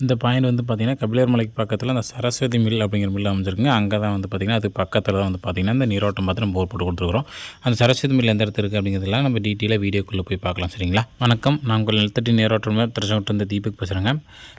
இந்த பாயிண்ட் வந்து பார்த்திங்கன்னா கபிலர் மலைக்கு பக்கத்தில் அந்த சரஸ்வதி மில் அப்படிங்கிற மில் அமைஞ்சிருக்குங்க. அங்கே தான் வந்து பார்த்திங்கன்னா அது பக்கத்தில் தான் வந்து பார்த்திங்கன்னா இந்த நீரோட்டம் பார்த்து நம்ம போர் போட்டு கொடுத்துருக்குறோம். அந்த சரஸ்வதி மில் எந்த இடத்துல இருக்குது அப்படிங்கிறதுலாம் நம்ம டீட்டெயிலாக வீடியோக்குள்ளே போய் பார்க்கலாம் சரிங்களா? வணக்கம். நான் உங்கள் நிலத்தட்டி நீரோட்டம் திருச்செங்கோட்டு இந்த தீபக் பேசுகிறேங்க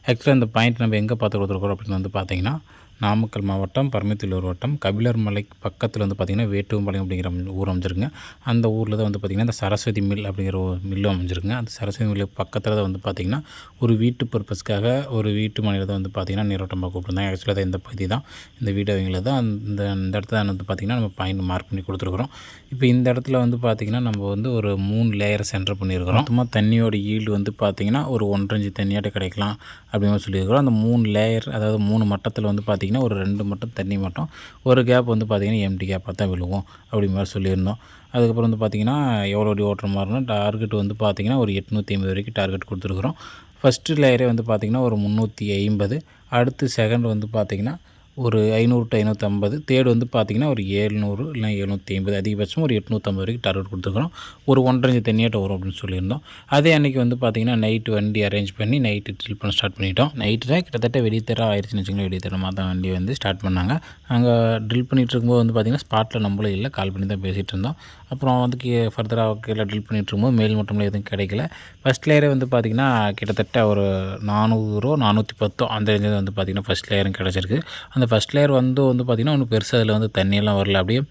ஆக்சுவலாக இந்த பாயிண்ட் நம்ம எங்கே பார்த்து கொடுத்துருக்குறோம் அப்படின்னு வந்து பார்த்திங்கன்னா நாமக்கல் மாவட்டம் பரமத்திலூர் வட்டம் கபிலர் மலை பக்கத்தில் வந்து பார்த்திங்கன்னா வேட்டுவம்பாளையம் அப்படிங்கிற ஊர் அமைஞ்சிருங்க அந்த ஊரில் தான் வந்து பார்த்திங்கன்னா இந்த சரஸ்வதி மில் அப்படிங்கிற ஒரு மில்லும் அமைஞ்சிருக்குங்க. அந்த சரஸ்வதி மில்லு பக்கத்தில் தான் வந்து பார்த்திங்கன்னா ஒரு வீட்டு பர்பஸ்க்காக ஒரு வீட்டு மனையில் தான் வந்து பார்த்திங்கன்னா நீரோட்டமாக பார்க்க கூப்பிட்டுருந்தாங்க. ஆக்சுவலாக இந்த பகுதி தான். இந்த வீடு அவங்கள தான் அந்த இந்த இடத்துல வந்து பார்த்திங்கன்னா நம்ம பாயிண்ட் மார்க் பண்ணி கொடுத்துருக்குறோம். இப்போ இந்த இடத்துல வந்து பார்த்திங்கன்னா நம்ம வந்து ஒரு மூணு லேயர் சென்டர் பண்ணியிருக்கிறோம் மொத்தமாக தண்ணியோட ஈல்டு வந்து பார்த்திங்கன்னா ஒரு ஒன்றஞ்சு தண்ணியாட்ட கிடைக்கலாம் அப்படின்னு சொல்லியிருக்கிறோம். அந்த மூணு லேயர் அதாவது மூணு மட்டத்தில் வந்து பார்த்திங்கன்னா பார்த்திங்கன்னா ஒரு ரெண்டு மட்டும் தண்ணி மட்டும். ஒரு கேப் வந்து பார்த்திங்கன்னா எம்டி கேப்பாக தான் விழுவோம் அப்படி மாதிரி சொல்லியிருந்தோம். அதுக்கப்புறம் வந்து பார்த்திங்கன்னா எவ்வளோ அடி ஓட்டுற மாதிரினா டார்கெட் வந்து பார்த்திங்கன்னா ஒரு எட்நூற்றி ஐம்பது வரைக்கும் டார்கெட் கொடுத்துருக்குறோம். ஃபஸ்ட்டு லேயரே வந்து பார்த்திங்கன்னா ஒரு முந்நூற்றி ஐம்பது அடுத்து செகண்ட் வந்து பார்த்திங்கன்னா ஒரு ஐநூறு டு ஐநூற்றம்பது தேர்டு வந்து பார்த்திங்கன்னா ஒரு ஏழ்நூறு இல்லை எழுநூற்றி ஐம்பது அதிகபட்சம் ஒரு எட்நூற்றம்பது வரைக்கும் டார்கெட் கொடுத்துருக்குறோம் ஒரு ஒன்றரை இஞ்சு தண்ணியாட்ட வரும் அப்படின்னு சொல்லியிருந்தோம். அதே அன்றைக்கி வந்து பார்த்திங்கன்னா நைட்டு வண்டி அரேஞ்ச் பண்ணி நைட்டு ட்ரில் பண்ண ஸ்டார்ட் பண்ணிட்டோம். நைட்டு தான் கிட்டத்தட்ட வெளித்தர ஆயிடுச்சுன்னு வச்சுக்கோங்களேன் வெளித்தரமாக தான் வண்டி வந்து ஸ்டார்ட் பண்ணாங்க. அங்கே ட்ரில் பண்ணிகிட்டு இருக்கும்போது வந்து பார்த்திங்கன்னா ஸ்பாட்டில் நம்மளும் இல்லை கால் பண்ணி தான் பேசிகிட்டு இருந்தோம். அப்புறம் வந்து கீ ஃபர்தராக கீழே ட்ரில் பண்ணிகிட்டு இருக்கும்போது மேல் மட்டமில் எதுவும் கிடைக்கல. ஃபஸ்ட் லேயரே வந்து பார்த்திங்கன்னா கிட்டத்தட்ட ஒரு நானூறோ நானூற்றி பத்தோ அந்த ரேஞ்சில் வந்து பார்த்திங்கன்னா ஃபஸ்ட் லேயரும் கிடச்சிருக்கு. அந்த அந்த ஃபஸ்ட் லேயர் வந்து வந்து பார்த்திங்கன்னா ஒன்றும் பெருசாக அதில் வந்து தண்ணியெல்லாம் வரல. அப்படியே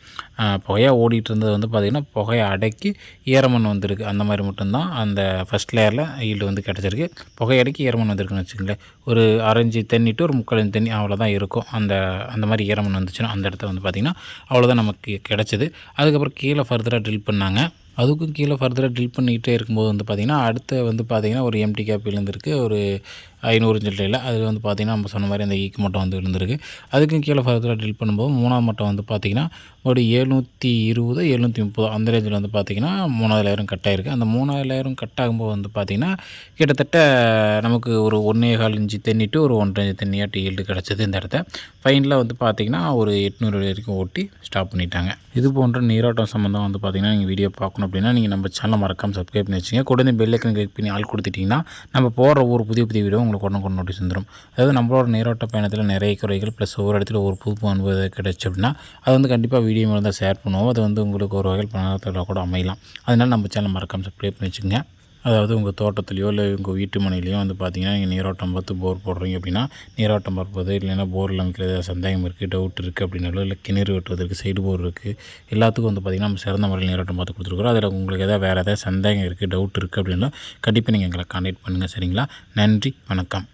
புகையாக ஓடிட்டு இருந்தது வந்து பார்த்திங்கன்னா புகையை அடக்கி ஈரமண் வந்திருக்கு. அந்த மாதிரி மட்டும்தான் அந்த ஃபஸ்ட் லேயரில் ஈல்டு வந்து கிடச்சிருக்கு. புகை அடக்கி ஈரமண் வந்திருக்குன்னு வச்சுக்கோங்களேன். ஒரு அரைஞ்சி தண்ணிட்டு ஒரு முக்கால் தண்ணி அவ்வளோதான் இருக்கும். அந்த அந்த மாதிரி ஈரமண் வந்துச்சுன்னா அந்த இடத்த வந்து பார்த்திங்கன்னா அவ்வளோதான் நமக்கு கிடச்சிது. அதுக்கப்புறம் கீழே ஃபர்தராக ட்ரில் பண்ணாங்க. அதுக்கும் கீழே ஃபர்தராக ட்ரில் பண்ணிக்கிட்டே இருக்கும்போது வந்து பார்த்திங்கன்னா அடுத்து வந்து பார்த்திங்கன்னா ஒரு எம்டி கேப் இருந்திருக்கு ஒரு ஐநூறு சில்லறையில் அது வந்து பார்த்திங்கன்னா நம்ம சொன்ன மாதிரி அந்த ஈக்கு மட்டம் வந்து இருந்திருக்கு அதுக்கும் கீழே ஃபர்தராக ட்ரில் பண்ணும்போது மூணாவது மட்டம் வந்து பார்த்திங்கன்னா ஒரு எழுநூற்றி இருபது எழுநூற்றி முப்பது அந்த ரேஞ்சில் வந்து பார்த்திங்கன்னா மூணாவது கட் ஆகிருக்கு அந்த மூணாவது கட் ஆகும்போது வந்து பார்த்திங்கன்னா கிட்டத்தட்ட நமக்கு ஒரு ஒன்றே கால் இன்ச்சு தண்ணிட்டு ஒரு ஒன்றரை இன்ச்சு தண்ணியாட்டு ஈல்டு கிடச்சது இந்த இடத்த. ஃபைனலாக வந்து பார்த்திங்கன்னா ஒரு எட்நூறு வரைக்கும் ஓட்டி ஸ்டாப் பண்ணிட்டாங்க. இது போன்ற நீரோட்டம் சம்மந்தம் வந்து பார்த்திங்கன்னா நீங்கள் வீடியோ பார்க்கணும் அப்படின்னா நீங்கள் நம்ம சேனல் மறக்காமல் சப்ஸ்கிரைப் பண்ணி வச்சுங்க கூட இந்த பெல்லைக்கன் கிளிக் பண்ணி ஆள் கொடுத்துட்டிங்கன்னா நம்ம போடுற ஒரு புதிய புதிய வீடியோ உங்களுக்கு உடனே கொண்டு நோட்டீஸ் வந்துடும் அதாவது நம்மளோட நீரோட்ட பயணத்தில் நிறைய குறைகள் ப்ளஸ் ஒவ்வொரு இடத்துல ஒரு புது அனுபவம் கிடச்சி அப்படின்னா அது வந்து கண்டிப்பாக வீடியோ மூலம் தான் ஷேர் பண்ணுவோம். அது வந்து உங்களுக்கு ஒரு வகையில் பணத்தில் கூட அமையலாம். அதனால் நம்ம சேனல் மறக்காமல் சப்ஸ்கிரைப் பண்ணி வச்சுக்கோங்க. அதாவது உங்கள் தோட்டத்துலேயோ இல்லை உங்கள் வீட்டு மனையிலையோ வந்து பார்த்தீங்கன்னா நீங்கள் நீரோட்டம் பார்த்து போர் போடுறீங்க அப்படின்னா நீரோட்டம் பார்ப்பது இல்லைன்னா போரில் அமைக்கிறது சந்தேகம் இருக்குது டவுட் இருக்குது அப்படின்னாலும் இல்லை கிணறு வெட்டுவதற்கு சைடு போர் இருக்குது எல்லாத்துக்கும் வந்து பார்த்திங்கன்னா நம்ம சிறந்த முறையில் நீரோட்டம் பார்த்து கொடுத்துருக்குறோம். அதில் உங்களுக்கு எதாவது வேறு ஏதாவது சந்தேகம் இருக்குது டவுட் இருக்குது அப்படின்னா கண்டிப்பாக நீங்கள் எங்களை கான்டாக்ட் பண்ணுங்கள் சரிங்களா? நன்றி வணக்கம்.